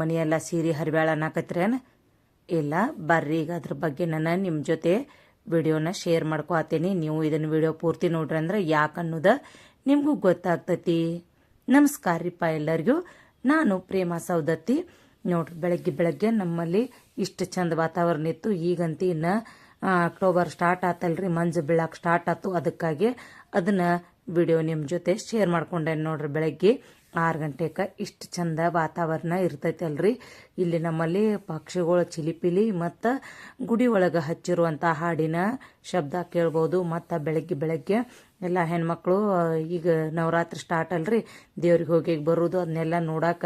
ಮನೆಯೆಲ್ಲ ಸೀರೆ ಹರಿಬ್ಯಾಳ ಅನ್ನಕತ್ರೇನ? ಇಲ್ಲ, ಬರ್ರಿ ಈಗ ಅದ್ರ ಬಗ್ಗೆ ನಾನು ನಿಮ್ಮ ಜೊತೆ ವಿಡಿಯೋನ ಶೇರ್ ಮಾಡ್ಕೊತೀನಿ. ನೀವು ಇದನ್ನ ವಿಡಿಯೋ ಪೂರ್ತಿ ನೋಡ್ರಿ ಅಂದ್ರೆ ಯಾಕೆ ಅನ್ನೋದ ನಿಮಗೂ ಗೊತ್ತಾಗ್ತೈತಿ. ನಮಸ್ಕಾರ ರೀಪ್ಪ ಎಲ್ಲರಿಗೂ. ನಾನು ಪ್ರೇಮ ಸೌದತ್ತಿ. ನೋಡ್ರಿ, ಬೆಳಗ್ಗೆ ಬೆಳಗ್ಗೆ ನಮ್ಮಲ್ಲಿ ಇಷ್ಟು ಚಂದ ವಾತಾವರಣ ಇತ್ತು. ಈಗಂತ ಇನ್ನು ಅಕ್ಟೋಬರ್ ಸ್ಟಾರ್ಟ್ ಆತಲ್ರಿ, ಮಂಜು ಬೀಳಕ್ಕೆ ಸ್ಟಾರ್ಟ್ ಆತು. ಅದಕ್ಕಾಗಿ ಅದನ್ನ ವಿಡಿಯೋ ನಿಮ್ಮ ಜೊತೆ ಶೇರ್ ಮಾಡ್ಕೊಂಡೆ ನೋಡ್ರಿ ಬೆಳಗ್ಗೆ. ಆರು ಗಂಟೆಗೆ ಇಷ್ಟು ಚಂದ ವಾತಾವರಣ ಇರ್ತೈತೆ ಅಲ್ರಿ ಇಲ್ಲಿ ನಮ್ಮಲ್ಲಿ ಪಕ್ಷಿಗಳು ಚಿಲಿಪಿಲಿ ಮತ್ತು ಗುಡಿ ಒಳಗೆ ಹಚ್ಚಿರುವಂಥ ಹಾಡಿನ ಶಬ್ದ ಕೇಳ್ಬೋದು, ಮತ್ತು ಬೆಳಗ್ಗೆ ಬೆಳಗ್ಗೆ ಎಲ್ಲ ಹೆಣ್ಮಕ್ಳು ಈಗ ನವರಾತ್ರಿ ಸ್ಟಾರ್ಟ್ ಅಲ್ರಿ. ದೇವ್ರಿಗೆ ಹೋಗಿ ಬರೋದು ಅದನ್ನೆಲ್ಲ ನೋಡಾಕ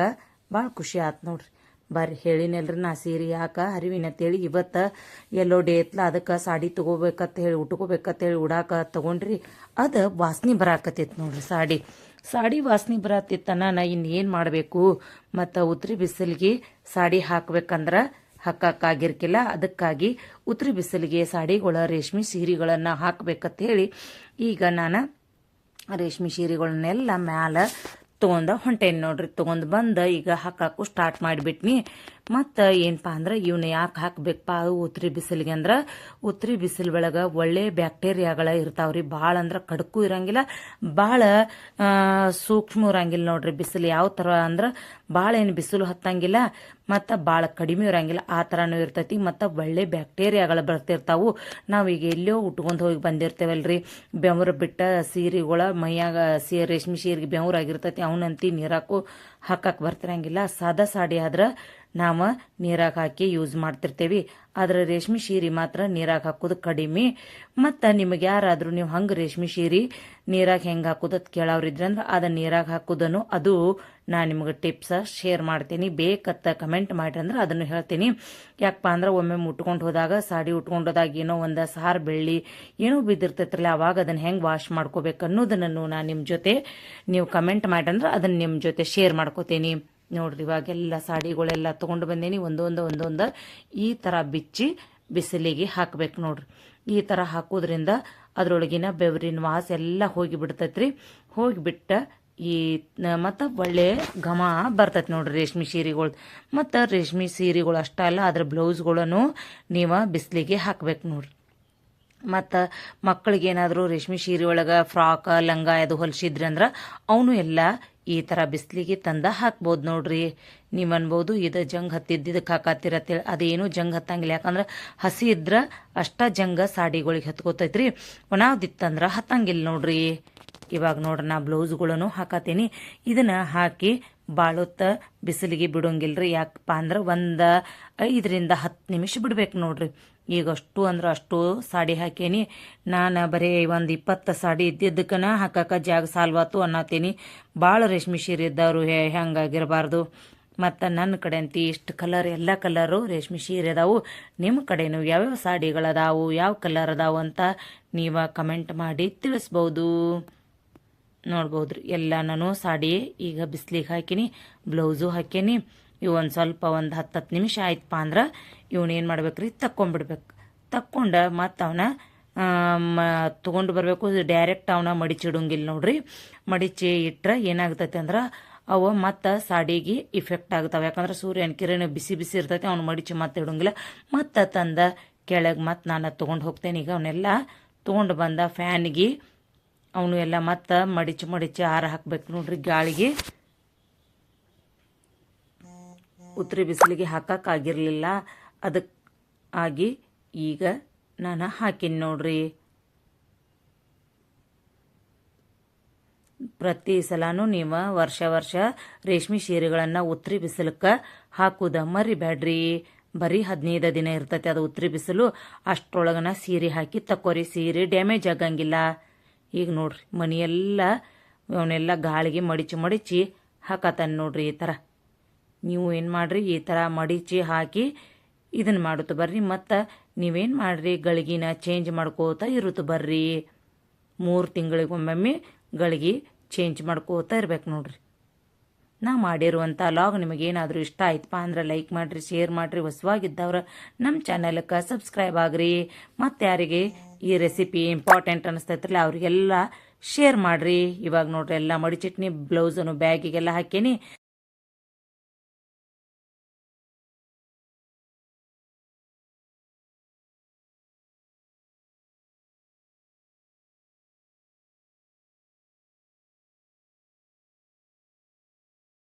ಭಾಳ ಖುಷಿ ಆತು ನೋಡ್ರಿ. ಬರ್ರಿ ಹೇಳಿನಲ್ರಿ, ನಾ ಸೀರೆ ಯಾಕೆ ಹರಿವಿನ ಅಂತೇಳಿ ಇವತ್ತು ಎಲ್ಲೋ ಡೇ ಐತ್ಲ, ಅದಕ್ಕೆ ಸಾಡಿ ತೊಗೋಬೇಕಂತ ಹೇಳಿ, ಉಟ್ಕೋಬೇಕಂತ ಹೇಳಿ ಉಡಾಕ ತಗೊಂಡ್ರಿ, ಅದು ವಾಸನೆ ಬರಾಕತ್ತೈತಿ ನೋಡ್ರಿ ಸಾಡಿ. ಸಾಡಿ ವಾಸನೆ ಬರತ್ತಿತ್ತನ ನಾ ಇನ್ನೇನು ಮಾಡಬೇಕು? ಮತ್ತು ಉತ್ರಿ ಬಿಸಿಲಿಗೆ ಸಾಡಿ ಹಾಕ್ಬೇಕಂದ್ರೆ ಹಾಕಕ್ಕಾಗಿರ್ಕಿಲ್ಲ ಅದಕ್ಕಾಗಿ ಉತ್ರಿ ಬಿಸಿಲಿಗೆ ಸಾಡಿಗಳ ರೇಷ್ಮೆ ಸೀರೆಗಳನ್ನು ಹಾಕ್ಬೇಕಂತ ಹೇಳಿ, ಈಗ ನಾನು ರೇಷ್ಮೆ ಸೀರೆಗಳನ್ನೆಲ್ಲ ಮ್ಯಾಲ ತೊಗೊಂಡ ಹೊಂಟೇನಿ ನೋಡ್ರಿ. ತೊಗೊಂಡು ಬಂದು ಈಗ ಹಾಕಾಕು ಸ್ಟಾರ್ಟ್ ಮಾಡಿಬಿಟ್ನಿ ಮತ್ತು ಏನಪ್ಪ ಅಂದ್ರೆ ಇವನ್ನ ಯಾಕೆ ಹಾಕ್ಬೇಕಪ್ಪ ಉತ್ರಿ ಬಿಸಿಲಿಗೆ ಅಂದ್ರೆ, ಉತ್ರಿ ಬಿಸಿಲು ಒಳಗೆ ಒಳ್ಳೆ ಬ್ಯಾಕ್ಟೀರಿಯಾಗಳ ಇರ್ತಾವ್ರಿ ಭಾಳ ಅಂದ್ರೆ ಕಡಕು ಇರಂಗಿಲ್ಲ ಭಾಳ ಸೂಕ್ಷ್ಮ ಇರಂಗಿಲ್ಲ ನೋಡ್ರಿ ಬಿಸಿಲು ಯಾವ ಥರ ಅಂದ್ರೆ ಭಾಳ ಏನು ಬಿಸಿಲು ಹತ್ತಂಗಿಲ್ಲ, ಮತ್ತು ಭಾಳ ಕಡಿಮೆ ಇರಂಗಿಲ್ಲ, ಆ ಥರನೂ ಇರ್ತೈತಿ, ಮತ್ತು ಒಳ್ಳೆ ಬ್ಯಾಕ್ಟೀರಿಯಾಗಳು ಬರ್ತಿರ್ತಾವು. ಈಗ ಎಲ್ಲೋ ಉಟ್ಕೊಂಡು ಹೋಗಿ ಬಂದಿರ್ತೇವಲ್ರಿ, ಬೆವರು ಬಿಟ್ಟ ಸೀರೆಗಳ ಮೈಯಾಗ ಸೀರೆ ರೇಷ್ಮೆ ಸೀರೆಗೆ ಬೆವರಾಗಿರ್ತೈತಿ ಅವನಂತಿ ನೀರಾಕು ಹಾಕಕ್ಕೆ ಬರ್ತಿರಂಗಿಲ್ಲ, ಸಾದಾ ಸಾಡಿ ಆದ್ರೆ ನಾವು ನೀರಾಗ ಹಾಕಿ ಯೂಸ್ ಮಾಡ್ತಿರ್ತೇವಿ. ಆದ್ರೆ ರೇಷ್ಮೆ ಸೀರೆ ಮಾತ್ರ ನೀರಾಗ ಹಾಕೋದು ಕಡಿಮೆ. ಮತ್ತು ನಿಮಗೆ ಯಾರಾದರೂ ನೀವು ಹಂಗೆ ರೇಷ್ಮೆ ಶೀರಿ ನೀರಾಗ ಹೆಂಗೆ ಹಾಕೋದು ಅದು ಕೇಳೋರಿದ್ರೆ ಅಂದ್ರೆ ಅದನ್ನ ನೀರಾಗ ಹಾಕೋದನ್ನು ಅದು ನಾನು ನಿಮಗೆ ಟಿಪ್ಸ ಶೇರ್ ಮಾಡ್ತೀನಿ. ಬೇಕತ್ತ ಕಮೆಂಟ್ ಮಾಡ್ರಿ ಅಂದ್ರೆ ಅದನ್ನು ಹೇಳ್ತೀನಿ. ಯಾಕಪ್ಪ ಅಂದ್ರೆ ಒಮ್ಮೆ ಮುಟ್ಕೊಂಡು ಹೋದಾಗ, ಸಾಡಿ ಉಟ್ಕೊಂಡು ಹೋದಾಗ ಏನೋ ಒಂದು ಸಾರು ಬೆಳ್ಳಿ ಏನೋ ಬಿದ್ದಿರ್ತೈತ್ರಲ್ಲ, ಅವಾಗ ಅದನ್ನು ಹೆಂಗೆ ವಾಶ್ ಮಾಡ್ಕೋಬೇಕು ಅನ್ನೋದನ್ನು ನಾನು ನಿಮ್ಮ ಜೊತೆ ನೀವು ಕಮೆಂಟ್ ಮಾಡ್ರಿ ಅದನ್ನು ನಿಮ್ಮ ಜೊತೆ ಶೇರ್ ಮಾಡ್ಕೋತೀನಿ. ನೋಡ್ರಿ, ಇವಾಗೆಲ್ಲ ಸಾಡಿಗಳೆಲ್ಲ ತೊಗೊಂಡು ಬಂದೇನಿ ಒಂದೊಂದು ಒಂದೊಂದು ಈ ಥರ ಬಿಚ್ಚಿ ಬಿಸಿಲಿಗೆ ಹಾಕ್ಬೇಕು ನೋಡ್ರಿ. ಈ ಥರ ಹಾಕೋದ್ರಿಂದ ಅದ್ರೊಳಗಿನ ಬೆವರಿನ ವಾಸ ಎಲ್ಲ ಹೋಗಿ ಬಿಡ್ತೈತ್ರಿ. ಹೋಗಿಬಿಟ್ಟ ಈ, ಮತ್ತು ಒಳ್ಳೆ ಘಮ ಬರ್ತೈತೆ ನೋಡ್ರಿ ರೇಷ್ಮೆ ಸೀರೆಗಳು. ಮತ್ತು ರೇಷ್ಮೆ ಸೀರೆಗಳು ಅಷ್ಟೇ ಅಲ್ಲ, ಅದ್ರ ಬ್ಲೌಸ್ಗಳನ್ನು ನೀವು ಬಿಸಿಲಿಗೆ ಹಾಕ್ಬೇಕು ನೋಡ್ರಿ. ಮತ್ತು ಮಕ್ಕಳಿಗೆ ಏನಾದರೂ ರೇಷ್ಮೆ ಸೀರೆ ಒಳಗೆ ಫ್ರಾಕ್, ಲಂಗ ಅದು ಹೊಲಿಸಿದ್ರಿ ಅಂದ್ರೆ ಅವನು ಎಲ್ಲ ಈ ಥರ ಬಿಸಿಲಿಗೆ ತಂದ ಹಾಕ್ಬೋದು ನೋಡ್ರಿ. ನೀವು ಅನ್ಬೋದು ಇದು ಜಂಗ್ ಹತ್ತಿದ್ದಕ್ಕೆ ಹಾಕತ್ತಿರತ್ತೇಳಿ ಅದೇನು ಜಂಗ್ ಹತ್ತಂಗಿಲ್ಲ. ಯಾಕಂದ್ರೆ ಹಸಿ ಇದ್ರೆ ಅಷ್ಟ ಜಂಗ ಸಾಡಿಗಳಿಗೆ ಹತ್ಕೋತೈತ್ರಿ. ಒಣಾವ್ದಿತ್ತಂದ್ರೆ ಹತ್ತಂಗಿಲ್ಲ ನೋಡ್ರಿ. ಇವಾಗ ನೋಡ್ರಿ ನಾ ಬ್ಲೌಸ್ಗಳನ್ನು ಹಾಕತ್ತೀನಿ ಇದನ್ನ ಹಾಕಿ ಬಾಳುತ್ತ ಬಿಸಿಲಿಗೆ ಬಿಡೋಂಗಿಲ್ರಿ. ಯಾಕಪ್ಪ ಅಂದ್ರೆ ಒಂದು ಐದರಿಂದ ಹತ್ತು ನಿಮಿಷ ಬಿಡ್ಬೇಕು ನೋಡ್ರಿ. ಈಗ ಅಷ್ಟು ಅಂದ್ರೆ ಅಷ್ಟು ಸಾಡಿ ಹಾಕೇನಿ. ನಾನು ಬರೀ ಒಂದು ಇಪ್ಪತ್ತು ಸಾಡಿ ಇದ್ದಿದ್ದಕ್ಕನ ಹಾಕಕ್ಕೆ ಜಾಗ ಸಾಲ್ವಾತು ಅನ್ನತೀನಿ. ಭಾಳ ರೇಷ್ಮೆ ಸೀರೆ ಇದ್ದವರು ಹೆಂಗಾಗಿರಬಾರ್ದು. ಮತ್ತು ನನ್ನ ಕಡೆ ಅಂತ ಇಷ್ಟು ಕಲರ್, ಎಲ್ಲ ಕಲರು ರೇಷ್ಮೆ ಸೀರೆ ಅದಾವು. ನಿಮ್ಮ ಕಡೆನೂ ಯಾವ್ಯಾವ ಸಾಡಿಗಳದಾವು ಯಾವ ಕಲರ್ ಅದಾವು ಅಂತ ನೀವು ಕಮೆಂಟ್ ಮಾಡಿ ತಿಳಿಸ್ಬೋದು. ನೋಡ್ಬೋದ್ರಿ ಎಲ್ಲ ನಾನು ಸಾಡಿ ಈಗ ಬಿಸ್ಲಿಗೆ ಹಾಕಿನಿ, ಬ್ಲೌಸು ಹಾಕೀನಿ. ಇವು ಒಂದು ಸ್ವಲ್ಪ ಒಂದು ಹತ್ತು ಹತ್ತು ನಿಮಿಷ ಆಯ್ತಪ್ಪ ಅಂದ್ರೆ ಇವನೇನು ಮಾಡ್ಬೇಕ್ರಿ? ತಕ್ಕೊಂಡ್ಬಿಡ್ಬೇಕು ತಕ್ಕೊಂಡು ಮತ್ತು ಅವನ ತೊಗೊಂಡು ಬರಬೇಕು. ಡೈರೆಕ್ಟ್ ಅವನ ಮಡಿಚಿಡೋಂಗಿಲ್ಲ ನೋಡ್ರಿ. ಮಡಿಚಿ ಇಟ್ಟರೆ ಏನಾಗ್ತೈತೆ ಅಂದ್ರೆ ಅವು ಮತ್ತು ಸಾಡಿಗೆ ಇಫೆಕ್ಟ್ ಆಗ್ತಾವೆ. ಯಾಕಂದ್ರೆ ಸೂರ್ಯನ ಕಿರಣ ಬಿಸಿ ಬಿಸಿ ಇರ್ತೈತೆ, ಅವ್ನು ಮಡಿಚಿ ಮತ್ತೆ ಇಡೋಂಗಿಲ್ಲ. ಮತ್ತು ತಂದ ಕೆಳಗೆ ಮತ್ತು ನಾನು ತೊಗೊಂಡು ಹೋಗ್ತೇನೆ. ಈಗ ಅವನ್ನೆಲ್ಲ ತೊಗೊಂಡು ಬಂದ ಫ್ಯಾನ್ಗೆ ಅವನು ಎಲ್ಲ ಮತ್ತು ಮಡಿಚಿ ಮಡಿಚಿ ಆರ ಹಾಕ್ಬೇಕು ನೋಡ್ರಿ ಗಾಳಿಗೆ. ಉತ್ರಿ ಬಿಸಿಲಿಗೆ ಹಾಕಕ್ಕಾಗಿರಲಿಲ್ಲ. ಅದಕ್ಕೆ ಆಗಿ ಈಗ ನಾನು ಹಾಕಿನಿ ನೋಡ್ರಿ. ಪ್ರತಿ ಸಲನೂ ನೀವು ವರ್ಷ ವರ್ಷ ರೇಷ್ಮೆ ಸೀರೆಗಳನ್ನು ಉತ್ರಿ ಬಿಸಿಲಕ್ಕೆ ಹಾಕುದ ಮರಿಬೇಡ್ರಿ ಬರೀ ಹದಿನೈದು ದಿನ ಇರ್ತೈತೆ ಅದು ಉತ್ರಿ ಬಿಸಿಲು. ಅಷ್ಟರೊಳಗನ ಸೀರೆ ಹಾಕಿ ತಕೋರಿ ಸೀರೆ ಡ್ಯಾಮೇಜ್ ಆಗಂಗಿಲ್ಲ. ಈಗ ನೋಡ್ರಿ, ಮನೆಯೆಲ್ಲ ಅವನ್ನೆಲ್ಲ ಗಾಳಿಗೆ ಮಡಿಚಿ ಮಡಿಚಿ ಹಾಕತಾನೆ ನೋಡ್ರಿ ಈ ಥರ ನೀವು ಏನು ಮಾಡ್ರಿ, ಈ ಥರ ಮಡಿಚಿ ಹಾಕಿ ಇದನ್ನ ಮಾಡುತ್ತ ಬರ್ರಿ. ಮತ್ತು ನೀವೇನು ಮಾಡ್ರಿ, ಗಳಿಗಿನ ಚೇಂಜ್ ಮಾಡ್ಕೋತಾ ಇರುತ್ತ ಬರ್ರಿ. ಮೂರು ತಿಂಗಳಿಗೊಮ್ಮೊಮ್ಮೆ ಗಳಿಗೆ ಚೇಂಜ್ ಮಾಡ್ಕೋತಾ ಇರ್ಬೇಕು ನೋಡ್ರಿ. ನಾ ಮಾಡಿರುವಂಥ ಲಾಗ್ ನಿಮಗೇನಾದರೂ ಇಷ್ಟ ಆಯ್ತಪ್ಪ ಅಂದ್ರೆ ಲೈಕ್ ಮಾಡಿರಿ ಶೇರ್ ಮಾಡಿರಿ, ಹೊಸವಾಗಿದ್ದವ್ರ ನಮ್ಮ ಚಾನಲ್ಗೆ ಸಬ್ಸ್ಕ್ರೈಬ್ ಆಗ್ರಿ. ಮತ್ತು ಯಾರಿಗೆ ಈ ರೆಸಿಪಿ ಇಂಪಾರ್ಟೆಂಟ್ ಅನಿಸ್ತೈತ್ರಲ್ಲ ಅವ್ರಿಗೆಲ್ಲ ಶೇರ್ ಮಾಡಿರಿ. ಇವಾಗ ನೋಡ್ರಿ, ಎಲ್ಲ ಮಡಿ ಚಟ್ನಿ ಬ್ಲೌಸನ್ನು ಬ್ಯಾಗಿಗೆಲ್ಲ ಹಾಕೀನಿ